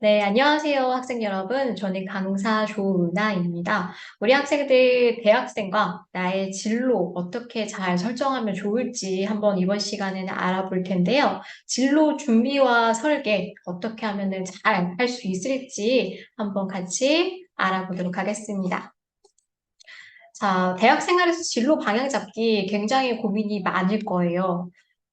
네, 안녕하세요, 학생 여러분. 저는 강사 조은아입니다. 우리 학생들 대학생과 나의 진로 어떻게 잘 설정하면 좋을지 한번 이번 시간에는 알아볼 텐데요. 진로 준비와 설계 어떻게 하면 잘 할 수 있을지 한번 같이 알아보도록 하겠습니다. 자, 대학 생활에서 진로 방향 잡기 굉장히 고민이 많을 거예요.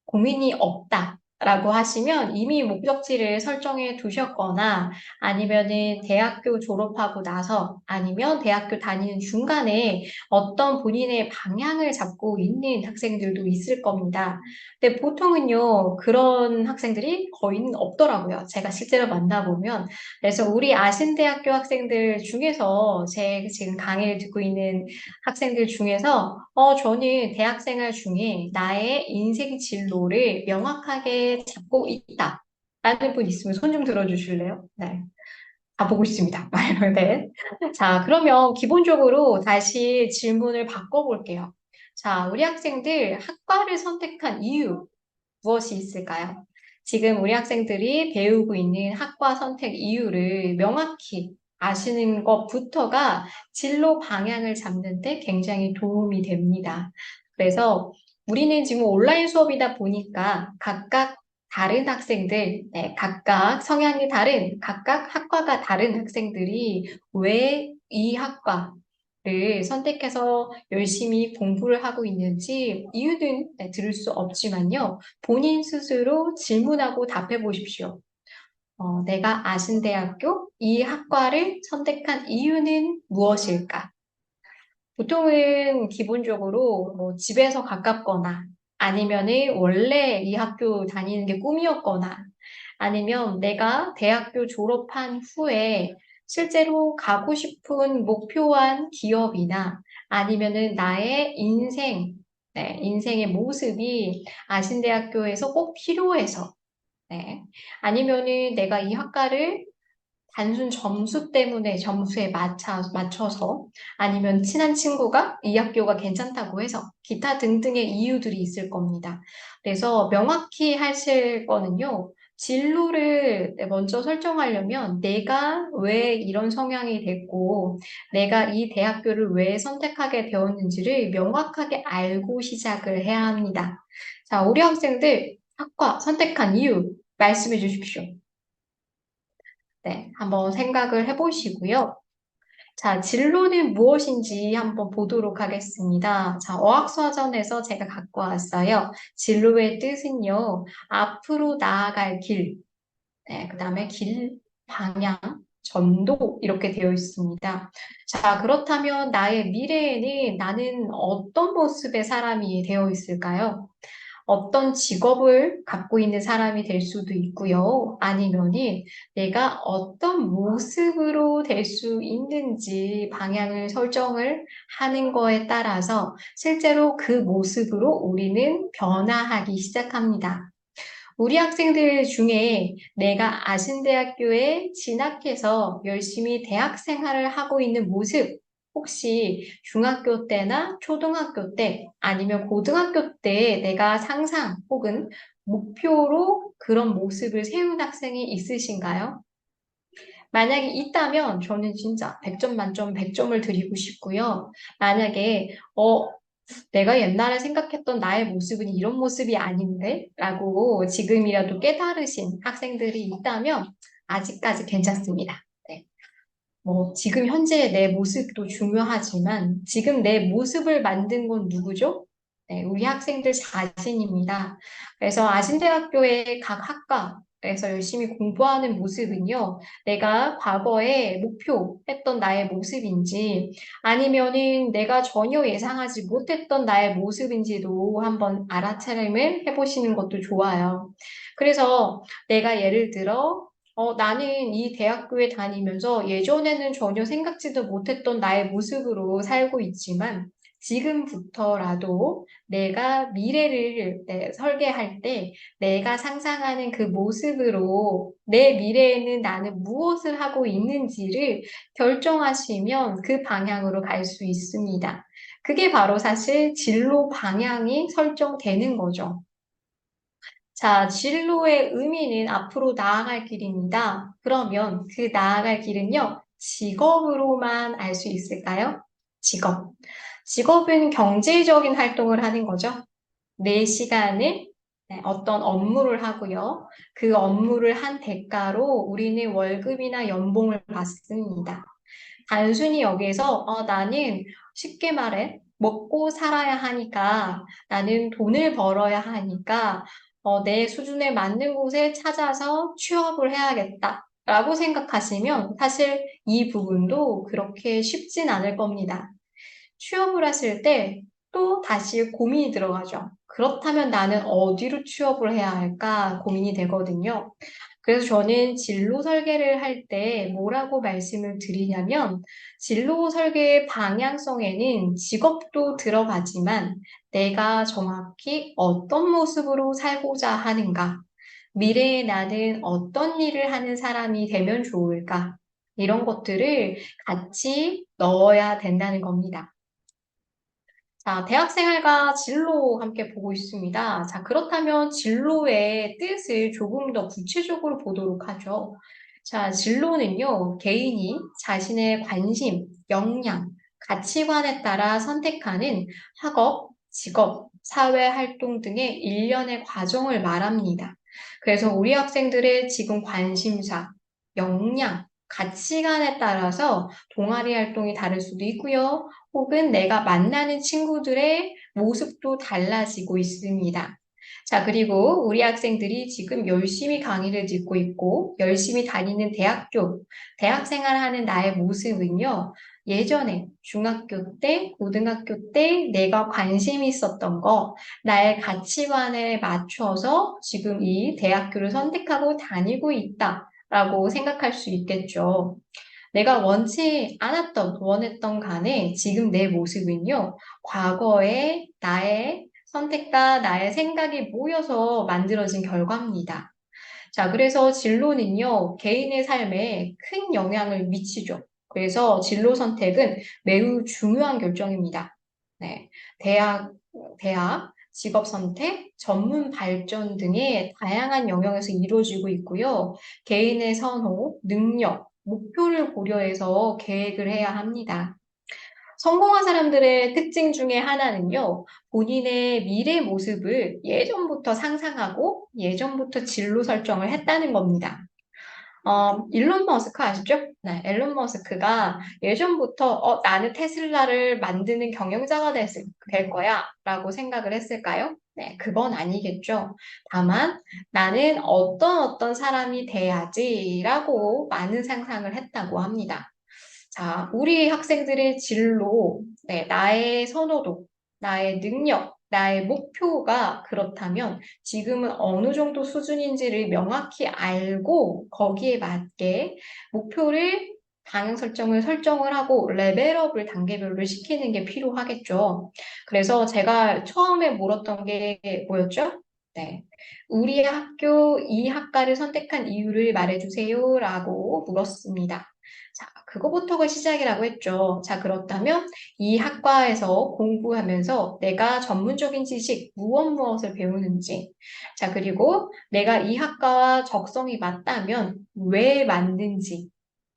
고민이 없다. 라고 하시면 이미 목적지를 설정해 두셨거나 아니면은 대학교 졸업하고 나서 아니면 대학교 다니는 중간에 어떤 본인의 방향을 잡고 있는 학생들도 있을 겁니다. 근데 보통은요, 그런 학생들이 거의는 없더라고요. 제가 실제로 만나보면. 그래서 우리 아신대학교 학생들 중에서 제 지금 강의를 듣고 있는 학생들 중에서 어, 저는 대학생활 중에 나의 인생 진로를 명확하게 잡고 있다. 라는 분 있으면 손 좀 들어주실래요? 네. 다 보고 있습니다. 네. 자, 그러면 기본적으로 다시 질문을 바꿔볼게요. 자, 우리 학생들 학과를 선택한 이유 무엇이 있을까요? 지금 우리 학생들이 배우고 있는 학과 선택 이유를 명확히 아시는 것부터가 진로 방향을 잡는데 굉장히 도움이 됩니다. 그래서 우리는 지금 온라인 수업이다 보니까 각각 다른 학생들, 네, 각각 성향이 다른, 각각 학과가 다른 학생들이 왜 이 학과를 선택해서 열심히 공부를 하고 있는지 이유는 네, 들을 수 없지만요. 본인 스스로 질문하고 답해 보십시오. 어, 내가 아신 대학교 이 학과를 선택한 이유는 무엇일까? 보통은 기본적으로 뭐 집에서 가깝거나 아니면은 원래 이 학교 다니는 게 꿈이었거나 아니면 내가 대학교 졸업한 후에 실제로 가고 싶은 목표한 기업이나 아니면은 나의 인생, 네, 인생의 모습이 아신대학교에서 꼭 필요해서 네. 아니면은 내가 이 학과를 단순 점수 때문에 점수에 맞춰, 맞춰서 아니면 친한 친구가 이 학교가 괜찮다고 해서 기타 등등의 이유들이 있을 겁니다. 그래서 명확히 하실 거는요. 진로를 먼저 설정하려면 내가 왜 이런 성향이 됐고 내가 이 대학교를 왜 선택하게 되었는지를 명확하게 알고 시작을 해야 합니다. 자, 우리 학생들 학과 선택한 이유 말씀해 주십시오. 네, 한번 생각을 해보시고요. 자, 진로는 무엇인지 한번 보도록 하겠습니다. 자, 어학사전에서 제가 갖고 왔어요. 진로의 뜻은요, 앞으로 나아갈 길, 네, 그 다음에 길, 방향, 전도 이렇게 되어 있습니다. 자, 그렇다면 나의 미래에는 나는 어떤 모습의 사람이 되어 있을까요? 어떤 직업을 갖고 있는 사람이 될 수도 있고요. 아니면은 내가 어떤 모습으로 될 수 있는지 방향을 설정을 하는 거에 따라서 실제로 그 모습으로 우리는 변화하기 시작합니다. 우리 학생들 중에 내가 아신대학교에 진학해서 열심히 대학 생활을 하고 있는 모습, 혹시 중학교 때나 초등학교 때 아니면 고등학교 때 내가 상상 혹은 목표로 그런 모습을 세운 학생이 있으신가요? 만약에 있다면 저는 진짜 100점 만점 100점을 드리고 싶고요. 만약에 어 내가 옛날에 생각했던 나의 모습은 이런 모습이 아닌데? 라고 지금이라도 깨달으신 학생들이 있다면 아직까지 괜찮습니다. 네. 뭐, 지금 현재의 내 모습도 중요하지만 지금 내 모습을 만든 건 누구죠? 네, 우리 학생들 자신입니다. 그래서 아신대학교의 각 학과, 그래서 열심히 공부하는 모습은요, 내가 과거에 목표했던 나의 모습인지, 아니면은 내가 전혀 예상하지 못했던 나의 모습인지도 한번 알아차림을 해보시는 것도 좋아요. 그래서 내가 예를 들어, 어, 나는 이 대학교에 다니면서 예전에는 전혀 생각지도 못했던 나의 모습으로 살고 있지만, 지금부터라도 내가 미래를 네, 설계할 때 내가 상상하는 그 모습으로 내 미래에는 나는 무엇을 하고 있는지를 결정하시면 그 방향으로 갈 수 있습니다. 그게 바로 사실 진로 방향이 설정되는 거죠. 자, 진로의 의미는 앞으로 나아갈 길입니다. 그러면 그 나아갈 길은요, 직업으로만 알 수 있을까요? 직업. 직업은 경제적인 활동을 하는 거죠. 내 시간을 네, 어떤 업무를 하고요. 그 업무를 한 대가로 우리는 월급이나 연봉을 받습니다. 단순히 여기에서 어, 나는 쉽게 말해 먹고 살아야 하니까 나는 돈을 벌어야 하니까 어, 내 수준에 맞는 곳에 찾아서 취업을 해야겠다. 라고 생각하시면 사실 이 부분도 그렇게 쉽진 않을 겁니다. 취업을 했을 때또 다시 고민이 들어가죠. 그렇다면 나는 어디로 취업을 해야 할까 고민이 되거든요. 그래서 저는 진로 설계를 할 때 뭐라고 말씀을 드리냐면 진로 설계의 방향성에는 직업도 들어가지만 내가 정확히 어떤 모습으로 살고자 하는가, 미래에 나는 어떤 일을 하는 사람이 되면 좋을까, 이런 것들을 같이 넣어야 된다는 겁니다. 자, 대학 생활과 진로 함께 보고 있습니다. 자, 그렇다면 진로의 뜻을 조금 더 구체적으로 보도록 하죠. 자, 진로는요, 개인이 자신의 관심, 역량, 가치관에 따라 선택하는 학업, 직업, 사회 활동 등의 일련의 과정을 말합니다. 그래서 우리 학생들의 지금 관심사, 역량, 가치관에 따라서 동아리 활동이 다를 수도 있고요. 혹은 내가 만나는 친구들의 모습도 달라지고 있습니다. 자, 그리고 우리 학생들이 지금 열심히 강의를 듣고 있고, 열심히 다니는 대학교, 대학 생활 하는 나의 모습은요, 예전에 중학교 때, 고등학교 때 내가 관심이 있었던 거, 나의 가치관에 맞춰서 지금 이 대학교를 선택하고 다니고 있다. 라고 생각할 수 있겠죠. 내가 원치 않았던, 원했던 간에 지금 내 모습은요, 과거의 나의 선택과 나의 생각이 모여서 만들어진 결과입니다. 자, 그래서 진로는요, 개인의 삶에 큰 영향을 미치죠. 그래서 진로 선택은 매우 중요한 결정입니다. 네. 대학, 대학, 직업 선택, 전문 발전 등의 다양한 영역에서 이루어지고 있고요. 개인의 선호, 능력, 목표를 고려해서 계획을 해야 합니다. 성공한 사람들의 특징 중에 하나는요, 본인의 미래 모습을 예전부터 상상하고 예전부터 진로 설정을 했다는 겁니다. 어, 일론 머스크 아시죠? 네, 일론 머스크가 예전부터 어, 나는 테슬라를 만드는 경영자가 됐을, 될 거야 라고 생각을 했을까요? 네, 그건 아니겠죠. 다만 나는 어떤 어떤 사람이 돼야지 라고 많은 상상을 했다고 합니다. 자, 우리 학생들의 진로, 네, 나의 선호도, 나의 능력, 나의 목표가 그렇다면 지금은 어느 정도 수준인지를 명확히 알고 거기에 맞게 목표를 방향 설정을 설정을 하고 레벨업을 단계별로 시키는 게 필요하겠죠. 그래서 제가 처음에 물었던 게 뭐였죠? 네. 우리 학교 이 학과를 선택한 이유를 말해주세요 라고 물었습니다. 자, 그거부터가 시작이라고 했죠. 자, 그렇다면 이 학과에서 공부하면서 내가 전문적인 지식, 무엇 무엇을 배우는지. 자, 그리고 내가 이 학과와 적성이 맞다면 왜 맞는지.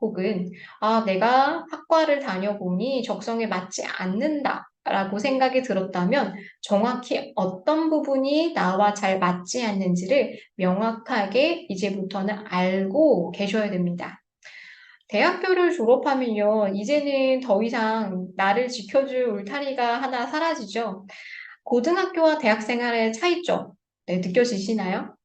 혹은, 아, 내가 학과를 다녀보니 적성에 맞지 않는다. 라고 생각이 들었다면 정확히 어떤 부분이 나와 잘 맞지 않는지를 명확하게 이제부터는 알고 계셔야 됩니다. 대학교를 졸업하면요, 이제는 더 이상 나를 지켜줄 울타리가 하나 사라지죠. 고등학교와 대학 생활의 차이점, 네, 느껴지시나요?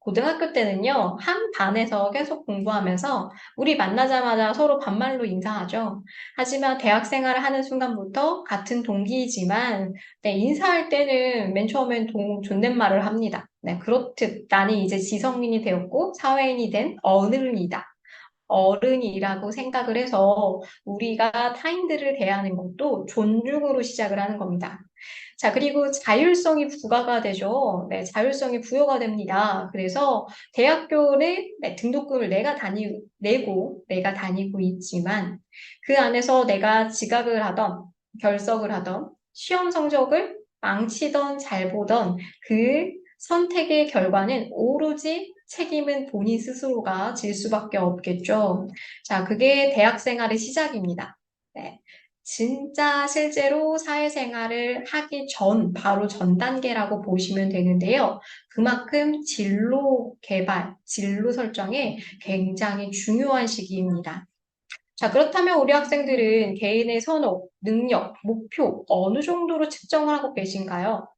고등학교 때는요, 한 반에서 계속 공부하면서 우리 만나자마자 서로 반말로 인사하죠. 하지만 대학 생활을 하는 순간부터 같은 동기이지만, 네, 인사할 때는 맨 처음엔 동, 존댓말을 합니다. 네, 그렇듯 나는 이제 지성인이 되었고 사회인이 된 어른이다. 어른이라고 생각을 해서 우리가 타인들을 대하는 것도 존중으로 시작을 하는 겁니다. 자, 그리고 자율성이 부과가 되죠. 네, 자율성이 부여가 됩니다. 그래서 대학교는 네, 등록금을 내가 다니, 내고 내가 다니고 있지만 그 안에서 내가 지각을 하던 결석을 하던 시험 성적을 망치던 잘 보던 그 선택의 결과는 오로지 책임은 본인 스스로가 질 수밖에 없겠죠. 자, 그게 대학 생활의 시작입니다. 네. 진짜 실제로 사회생활을 하기 전, 바로 전 단계라고 보시면 되는데요. 그만큼 진로 개발, 진로 설정에 굉장히 중요한 시기입니다. 자, 그렇다면 우리 학생들은 개인의 선호, 능력, 목표 어느 정도로 측정을 하고 계신가요?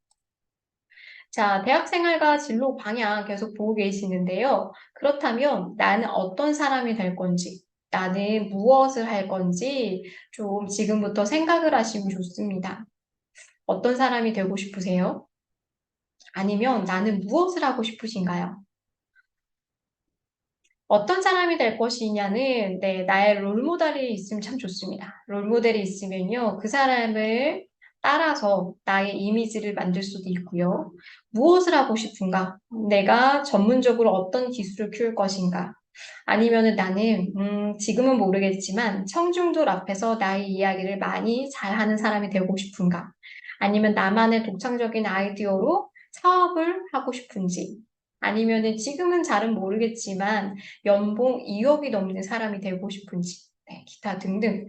자, 대학 생활과 진로 방향 계속 보고 계시는데요. 그렇다면 나는 어떤 사람이 될 건지, 나는 무엇을 할 건지 좀 지금부터 생각을 하시면 좋습니다. 어떤 사람이 되고 싶으세요? 아니면 나는 무엇을 하고 싶으신가요? 어떤 사람이 될 것이냐는 네, 나의 롤모델이 있으면 참 좋습니다. 롤모델이 있으면요, 그 사람을 따라서 나의 이미지를 만들 수도 있고요. 무엇을 하고 싶은가? 내가 전문적으로 어떤 기술을 키울 것인가? 아니면은 나는 음, 지금은 모르겠지만 청중들 앞에서 나의 이야기를 많이 잘하는 사람이 되고 싶은가? 아니면 나만의 독창적인 아이디어로 사업을 하고 싶은지? 아니면은 지금은 잘은 모르겠지만 연봉 2억이 넘는 사람이 되고 싶은지? 네, 기타 등등.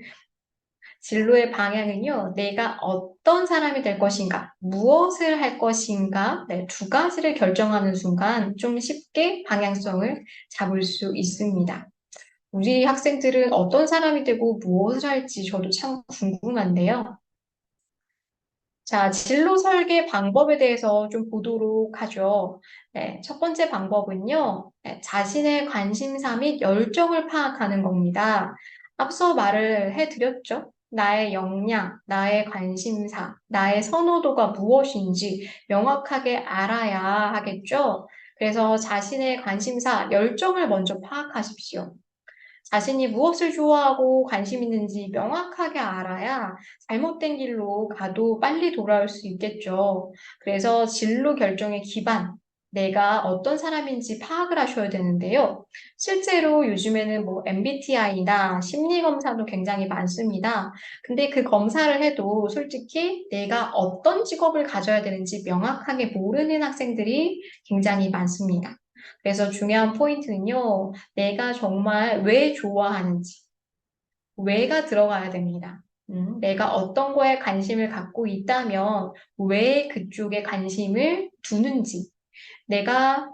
진로의 방향은요, 내가 어떤 사람이 될 것인가, 무엇을 할 것인가, 네, 두 가지를 결정하는 순간 좀 쉽게 방향성을 잡을 수 있습니다. 우리 학생들은 어떤 사람이 되고 무엇을 할지 저도 참 궁금한데요. 자, 진로 설계 방법에 대해서 좀 보도록 하죠. 네, 첫 번째 방법은요, 네, 자신의 관심사 및 열정을 파악하는 겁니다. 앞서 말을 해드렸죠. 나의 역량, 나의 관심사, 나의 선호도가 무엇인지 명확하게 알아야 하겠죠. 그래서 자신의 관심사, 열정을 먼저 파악하십시오. 자신이 무엇을 좋아하고 관심 있는지 명확하게 알아야 잘못된 길로 가도 빨리 돌아올 수 있겠죠. 그래서 진로 결정의 기반, 내가 어떤 사람인지 파악을 하셔야 되는데요. 실제로 요즘에는 뭐 MBTI나 심리 검사도 굉장히 많습니다. 근데 그 검사를 해도 솔직히 내가 어떤 직업을 가져야 되는지 명확하게 모르는 학생들이 굉장히 많습니다. 그래서 중요한 포인트는요, 내가 정말 왜 좋아하는지, 왜가 들어가야 됩니다. 음, 내가 어떤 거에 관심을 갖고 있다면 왜 그쪽에 관심을 두는지, 내가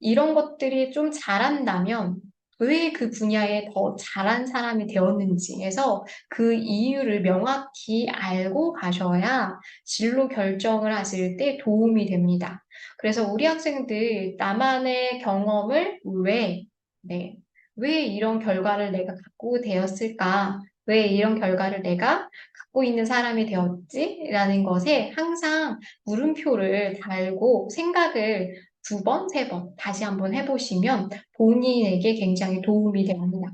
이런 것들이 좀 잘한다면 왜 그 분야에 더 잘한 사람이 되었는지 해서 그 이유를 명확히 알고 가셔야 진로 결정을 하실 때 도움이 됩니다. 그래서 우리 학생들 나만의 경험을 왜, 네, 왜 이런 결과를 내가 갖고 되었을까? 왜 이런 결과를 내가 갖고 있는 사람이 되었지? 라는 것에 항상 물음표를 달고 생각을 두 번, 세 번 다시 한번 해보시면 본인에게 굉장히 도움이 됩니다.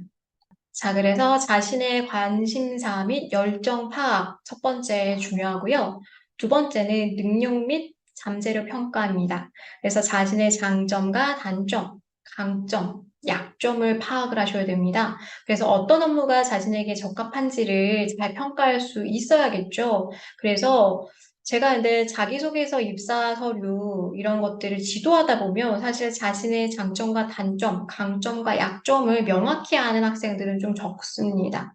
자, 그래서 자신의 관심사 및 열정 파악 첫 번째 중요하고요. 두 번째는 능력 및 잠재력 평가입니다. 그래서 자신의 장점과 단점, 강점, 약점을 파악을 하셔야 됩니다. 그래서 어떤 업무가 자신에게 적합한지를 잘 평가할 수 있어야겠죠. 그래서 제가 근데 자기소개서, 입사 서류 이런 것들을 지도하다 보면 사실 자신의 장점과 단점, 강점과 약점을 명확히 아는 학생들은 좀 적습니다.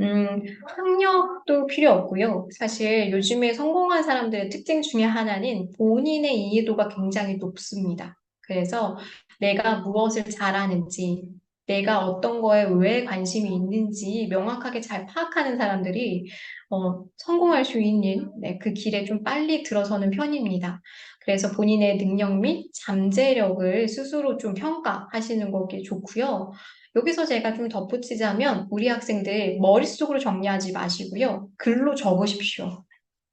음, 학력도 필요 없고요. 사실 요즘에 성공한 사람들의 특징 중에 하나는 본인의 이해도가 굉장히 높습니다. 그래서 내가 무엇을 잘하는지, 내가 어떤 거에 왜 관심이 있는지 명확하게 잘 파악하는 사람들이 어, 성공할 수 있는 네, 그 길에 좀 빨리 들어서는 편입니다. 그래서 본인의 능력 및 잠재력을 스스로 좀 평가하시는 것이 좋고요. 여기서 제가 좀 덧붙이자면 우리 학생들 머릿속으로 정리하지 마시고요. 글로 적으십시오.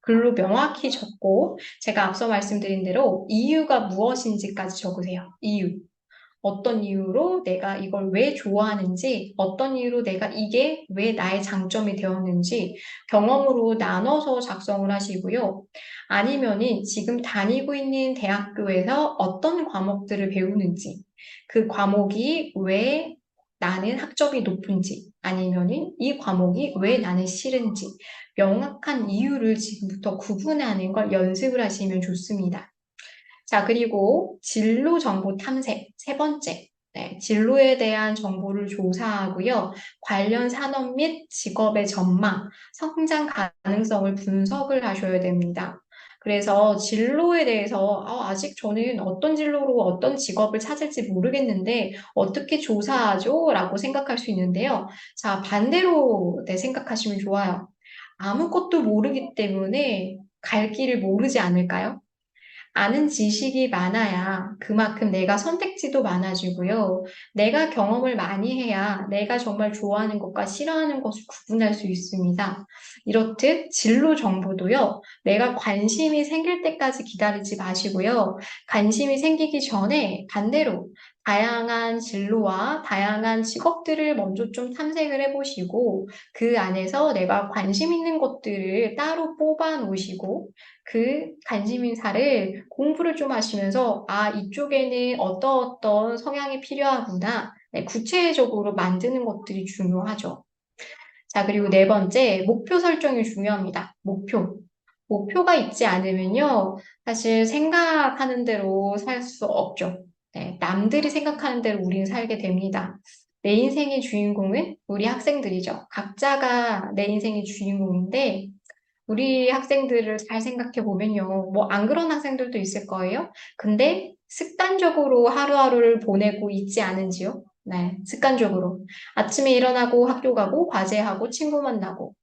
글로 명확히 적고 제가 앞서 말씀드린 대로 이유가 무엇인지까지 적으세요. 이유. 어떤 이유로 내가 이걸 왜 좋아하는지, 어떤 이유로 내가 이게 왜 나의 장점이 되었는지 경험으로 나눠서 작성을 하시고요. 아니면은 지금 다니고 있는 대학교에서 어떤 과목들을 배우는지, 그 과목이 왜 나는 학점이 높은지, 아니면은 이 과목이 왜 나는 싫은지 명확한 이유를 지금부터 구분하는 걸 연습을 하시면 좋습니다. 자, 그리고 진로 정보 탐색. 세 번째. 네, 진로에 대한 정보를 조사하고요. 관련 산업 및 직업의 전망, 성장 가능성을 분석을 하셔야 됩니다. 그래서 진로에 대해서 아, 아직 저는 어떤 진로로 어떤 직업을 찾을지 모르겠는데 어떻게 조사하죠? 라고 생각할 수 있는데요. 자, 반대로 네, 생각하시면 좋아요. 아무것도 모르기 때문에 갈 길을 모르지 않을까요? 아는 지식이 많아야 그만큼 내가 선택지도 많아지고요. 내가 경험을 많이 해야 내가 정말 좋아하는 것과 싫어하는 것을 구분할 수 있습니다. 이렇듯 진로 정보도요. 내가 관심이 생길 때까지 기다리지 마시고요. 관심이 생기기 전에 반대로 다양한 진로와 다양한 직업들을 먼저 좀 탐색을 해보시고 그 안에서 내가 관심 있는 것들을 따로 뽑아 놓으시고 그 관심 인사를 공부를 좀 하시면서 아 이쪽에는 어떤 어떤 성향이 필요하구나 네, 구체적으로 만드는 것들이 중요하죠. 자 그리고 네 번째 목표 설정이 중요합니다. 목표. 목표가 있지 않으면요 사실 생각하는 대로 살 수 없죠. 네, 남들이 생각하는 대로 우리는 살게 됩니다. 내 인생의 주인공은 우리 학생들이죠. 각자가 내 인생의 주인공인데 우리 학생들을 잘 생각해 보면요. 뭐 안 그런 학생들도 있을 거예요. 근데 습관적으로 하루하루를 보내고 있지 않은지요? 네, 습관적으로. 아침에 일어나고 학교 가고 과제하고 친구 만나고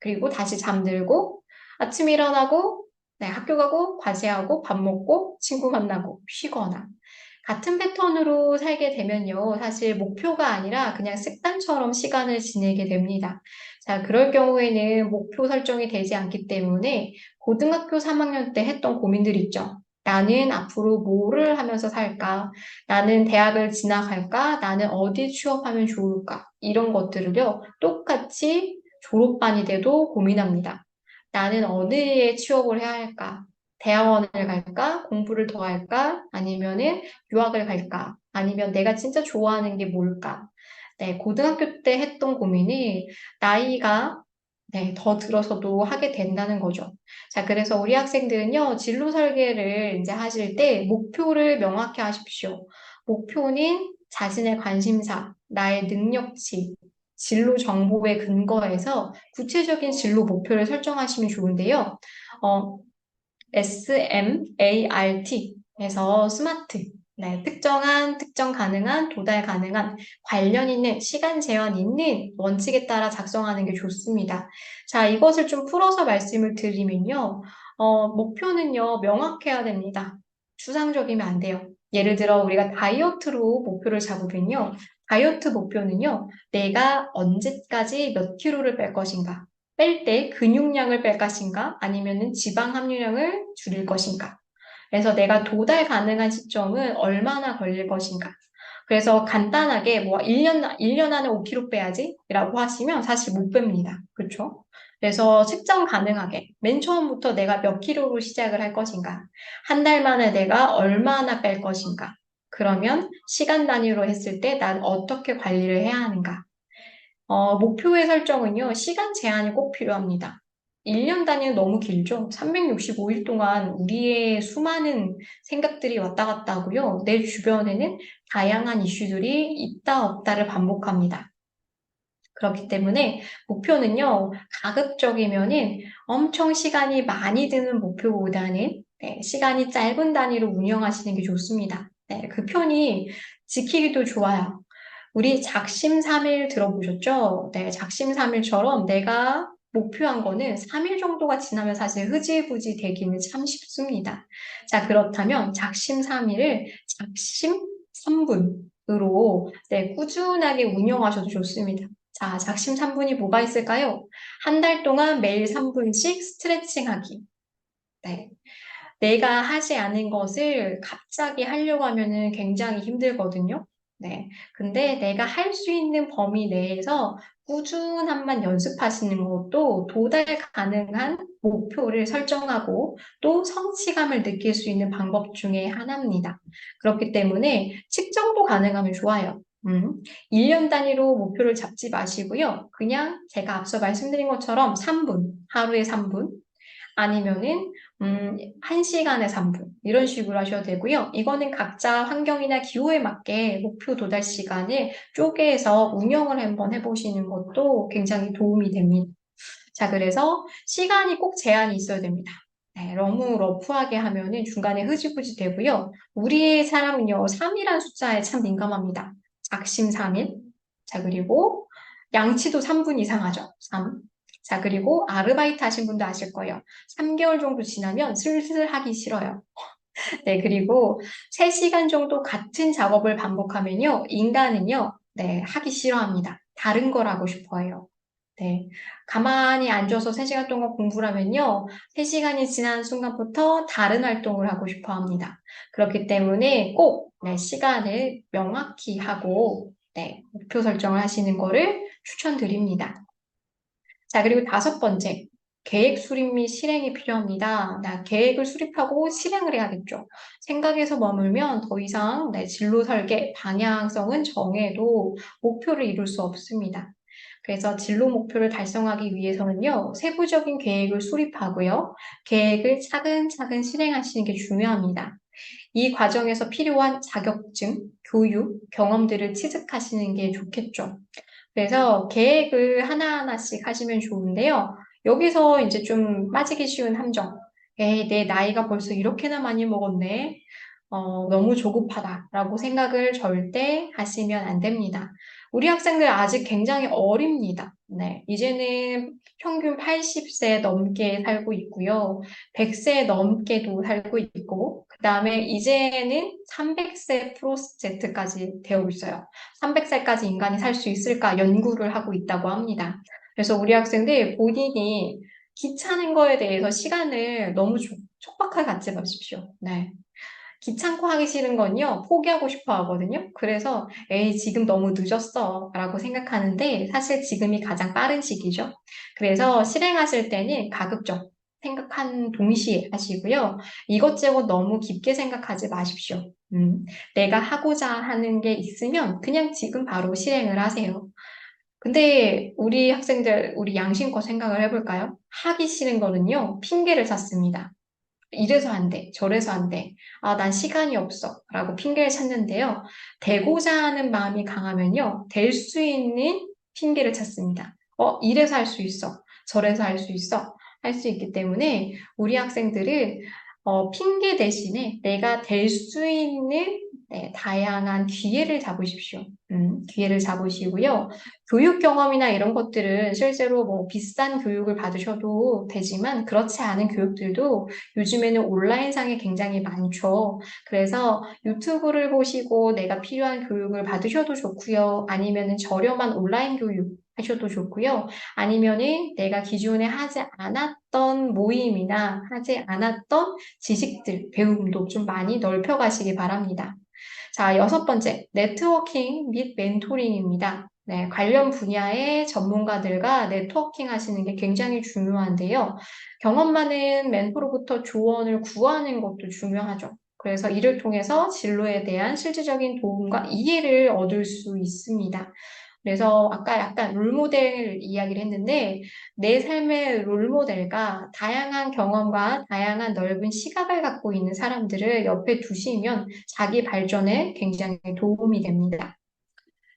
그리고 다시 잠들고 아침에 일어나고 네, 학교 가고 과제하고 밥 먹고 친구 만나고 쉬거나 같은 패턴으로 살게 되면요. 사실 목표가 아니라 그냥 습관처럼 시간을 지내게 됩니다. 자, 그럴 경우에는 목표 설정이 되지 않기 때문에 고등학교 3학년 때 했던 고민들 있죠. 나는 앞으로 뭐를 하면서 살까? 나는 대학을 진학할까? 나는 어디 취업하면 좋을까? 이런 것들을요, 똑같이 졸업반이 돼도 고민합니다. 나는 어디에 취업을 해야 할까? 대학원을 갈까? 공부를 더 할까? 아니면은 유학을 갈까? 아니면 내가 진짜 좋아하는 게 뭘까? 네, 고등학교 때 했던 고민이 나이가 네, 더 들어서도 하게 된다는 거죠. 자, 그래서 우리 학생들은요, 진로 설계를 이제 하실 때 목표를 명확히 하십시오. 목표는 자신의 관심사, 나의 능력치, 진로 정보에 근거해서 구체적인 진로 목표를 설정하시면 좋은데요. 어, SMART에서 스마트. 네, 특정한, 특정 가능한, 도달 가능한, 관련 있는, 시간 제한 있는 원칙에 따라 작성하는 게 좋습니다. 자, 이것을 좀 풀어서 말씀을 드리면요. 어, 목표는요, 명확해야 됩니다. 추상적이면 안 돼요. 예를 들어, 우리가 다이어트로 목표를 잡으면요. 다이어트 목표는요, 내가 언제까지 몇 킬로를 뺄 것인가. 뺄 때 근육량을 뺄 것인가 아니면은 지방 함유량을 줄일 것인가. 그래서 내가 도달 가능한 시점은 얼마나 걸릴 것인가. 그래서 간단하게 뭐 1년, 1년 안에 5kg 빼야지 라고 하시면 사실 못 뺍니다. 그렇죠? 그래서 측정 가능하게 맨 처음부터 내가 몇 킬로로 시작을 할 것인가. 한 달 만에 내가 얼마나 뺄 것인가. 그러면 시간 단위로 했을 때 난 어떻게 관리를 해야 하는가. 어, 목표의 설정은요, 시간 제한이 꼭 필요합니다. 1년 단위는 너무 길죠. 365일 동안 우리의 수많은 생각들이 왔다 갔다 하고요. 내 주변에는 다양한 이슈들이 있다 없다를 반복합니다. 그렇기 때문에 목표는요, 가급적이면은 엄청 시간이 많이 드는 목표보다는 네, 시간이 짧은 단위로 운영하시는 게 좋습니다. 네, 그 편이 지키기도 좋아요. 우리 작심삼일 들어보셨죠? 네, 작심삼일처럼 내가 목표한 거는 3일 정도가 지나면 사실 흐지부지 되기는 참 쉽습니다. 자, 그렇다면 작심삼일을 작심 3분으로 네, 꾸준하게 운영하셔도 좋습니다. 자, 작심 3분이 뭐가 있을까요? 한 달 동안 매일 3분씩 스트레칭 하기. 네. 내가 하지 않은 것을 갑자기 하려고 하면은 굉장히 힘들거든요. 네. 근데 내가 할 수 있는 범위 내에서 꾸준함만 연습하시는 것도 도달 가능한 목표를 설정하고 또 성취감을 느낄 수 있는 방법 중에 하나입니다. 그렇기 때문에 측정도 가능하면 좋아요. 음, 1년 단위로 목표를 잡지 마시고요. 그냥 제가 앞서 말씀드린 것처럼 3분, 하루에 3분, 아니면은 음, 1시간에 3분. 이런 식으로 하셔도 되고요. 이거는 각자 환경이나 기호에 맞게 목표 도달 시간을 쪼개서 운영을 한번 해보시는 것도 굉장히 도움이 됩니다. 자, 그래서 시간이 꼭 제한이 있어야 됩니다. 네, 너무 러프하게 하면은 중간에 흐지부지 되고요. 우리의 사람은요, 3이란 숫자에 참 민감합니다. 작심 3일. 자, 그리고 양치도 3분 이상 하죠. 3. 자, 그리고 아르바이트 하신 분도 아실 거예요. 3개월 정도 지나면 슬슬 하기 싫어요. 네, 그리고 3시간 정도 같은 작업을 반복하면요, 인간은요, 네, 하기 싫어합니다. 다른 걸 하고 싶어 해요. 네. 가만히 앉아서 3시간 동안 공부를 하면요. 3시간이 지난 순간부터 다른 활동을 하고 싶어 합니다. 그렇기 때문에 꼭 네, 시간을 명확히 하고 네, 목표 설정을 하시는 거를 추천드립니다. 자, 그리고 다섯 번째. 계획 수립 및 실행이 필요합니다. 나 계획을 수립하고 실행을 해야겠죠. 생각에서 머물면 더 이상 내 진로 설계, 방향성은 정해도 목표를 이룰 수 없습니다. 그래서 진로 목표를 달성하기 위해서는요, 세부적인 계획을 수립하고요, 계획을 차근차근 실행하시는 게 중요합니다. 이 과정에서 필요한 자격증, 교육, 경험들을 취득하시는 게 좋겠죠. 그래서 계획을 하나하나씩 하시면 좋은데요. 여기서 이제 좀 빠지기 쉬운 함정. 에이, 내 나이가 벌써 이렇게나 많이 먹었네. 어, 너무 조급하다라고 생각을 절대 하시면 안 됩니다. 우리 학생들 아직 굉장히 어립니다. 네, 이제는 평균 80세 넘게 살고 있고요. 100세 넘게도 살고 있고, 그 다음에 이제는 300세 프로스제트까지 되어 있어요. 300살까지 인간이 살 수 있을까 연구를 하고 있다고 합니다. 그래서 우리 학생들 본인이 귀찮은 거에 대해서 시간을 너무 촉박하게 갖지 마십시오. 네. 귀찮고 하기 싫은 건요, 포기하고 싶어 하거든요. 그래서, 에이, 지금 너무 늦었어. 라고 생각하는데, 사실 지금이 가장 빠른 시기죠. 그래서 실행하실 때는 가급적 생각한 동시에 하시고요. 이것저것 너무 깊게 생각하지 마십시오. 음, 내가 하고자 하는 게 있으면 그냥 지금 바로 실행을 하세요. 근데 우리 학생들, 우리 양심껏 생각을 해볼까요? 하기 싫은 거는요, 핑계를 찾습니다. 이래서 안 돼, 저래서 안 돼, 아, 난 시간이 없어. 라고 핑계를 찾는데요. 되고자 하는 마음이 강하면요. 될 수 있는 핑계를 찾습니다. 어, 이래서 할 수 있어. 저래서 할 수 있어. 할 수 있기 때문에 우리 학생들은 어, 핑계 대신에 내가 될 수 있는 네, 다양한 기회를 잡으십시오. 음, 기회를 잡으시고요. 교육 경험이나 이런 것들은 실제로 뭐 비싼 교육을 받으셔도 되지만 그렇지 않은 교육들도 요즘에는 온라인상에 굉장히 많죠. 그래서 유튜브를 보시고 내가 필요한 교육을 받으셔도 좋고요. 아니면은 저렴한 온라인 교육 하셔도 좋고요. 아니면은 내가 기존에 하지 않았던 모임이나 하지 않았던 지식들, 배움도 좀 많이 넓혀 가시기 바랍니다. 자, 여섯 번째, 네트워킹 및 멘토링입니다. 네, 관련 분야의 전문가들과 네트워킹 하시는 게 굉장히 중요한데요. 경험 많은 멘토로부터 조언을 구하는 것도 중요하죠. 그래서 이를 통해서 진로에 대한 실질적인 도움과 이해를 얻을 수 있습니다. 그래서 아까 약간 롤모델 이야기를 했는데 내 삶의 롤모델과 다양한 경험과 다양한 넓은 시각을 갖고 있는 사람들을 옆에 두시면 자기 발전에 굉장히 도움이 됩니다.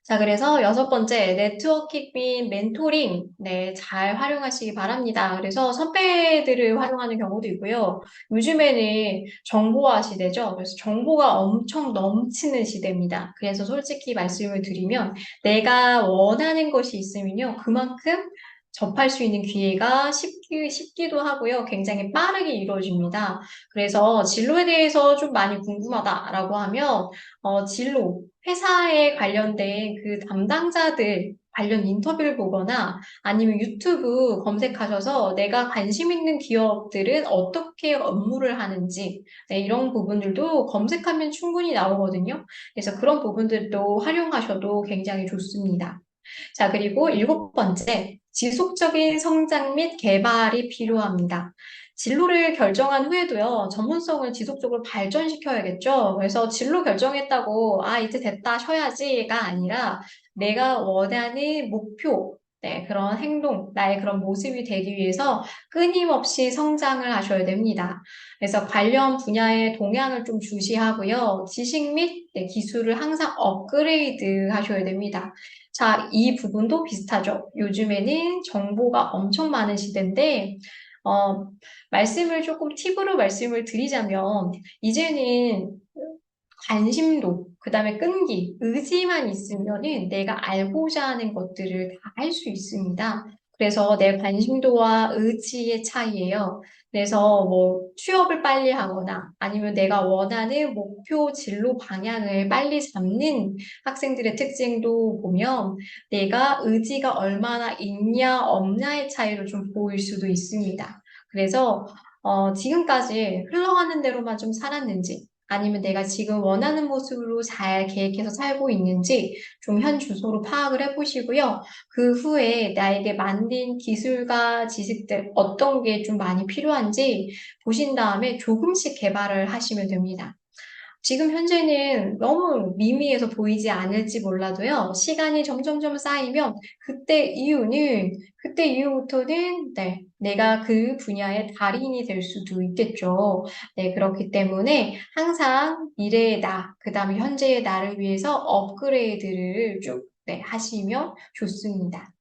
자, 그래서 여섯 번째, 네트워킹 및 멘토링, 네, 잘 활용하시기 바랍니다. 그래서 선배들을 활용하는 경우도 있고요. 요즘에는 정보화 시대죠. 그래서 정보가 엄청 넘치는 시대입니다. 그래서 솔직히 말씀을 드리면 내가 원하는 것이 있으면요. 그만큼 접할 수 있는 기회가 쉽기, 쉽기도 하고요. 굉장히 빠르게 이루어집니다. 그래서 진로에 대해서 좀 많이 궁금하다라고 하면, 어, 진로, 회사에 관련된 그 담당자들 관련 인터뷰를 보거나 아니면 유튜브 검색하셔서 내가 관심 있는 기업들은 어떻게 업무를 하는지 네, 이런 부분들도 검색하면 충분히 나오거든요. 그래서 그런 부분들도 활용하셔도 굉장히 좋습니다. 자, 그리고 일곱 번째, 지속적인 성장 및 개발이 필요합니다. 진로를 결정한 후에도요, 전문성을 지속적으로 발전시켜야겠죠. 그래서 진로 결정했다고, 아, 이제 됐다, 쉬어야지가 아니라 내가 원하는 목표, 네, 그런 행동, 나의 그런 모습이 되기 위해서 끊임없이 성장을 하셔야 됩니다. 그래서 관련 분야의 동향을 좀 주시하고요. 지식 및 네, 기술을 항상 업그레이드 하셔야 됩니다. 자, 이 부분도 비슷하죠. 요즘에는 정보가 엄청 많은 시대인데, 어, 말씀을 조금 팁으로 말씀을 드리자면, 이제는 관심도, 그 다음에 끈기, 의지만 있으면은 내가 알고자 하는 것들을 다 할 수 있습니다. 그래서 내 관심도와 의지의 차이예요. 그래서 뭐 취업을 빨리 하거나 아니면 내가 원하는 목표 진로 방향을 빨리 잡는 학생들의 특징도 보면 내가 의지가 얼마나 있냐 없냐의 차이로 좀 보일 수도 있습니다. 그래서 어, 지금까지 흘러가는 대로만 좀 살았는지 아니면 내가 지금 원하는 모습으로 잘 계획해서 살고 있는지 좀 현 주소로 파악을 해보시고요. 그 후에 나에게 맞는 기술과 지식들 어떤 게 좀 많이 필요한지 보신 다음에 조금씩 개발을 하시면 됩니다. 지금 현재는 너무 미미해서 보이지 않을지 몰라도요. 시간이 점점점 쌓이면 그때 이후는 그때 이후부터는 네, 내가 그 분야의 달인이 될 수도 있겠죠. 네, 그렇기 때문에 항상 미래의 나, 그 다음에 현재의 나를 위해서 업그레이드를 쭉 네, 하시면 좋습니다.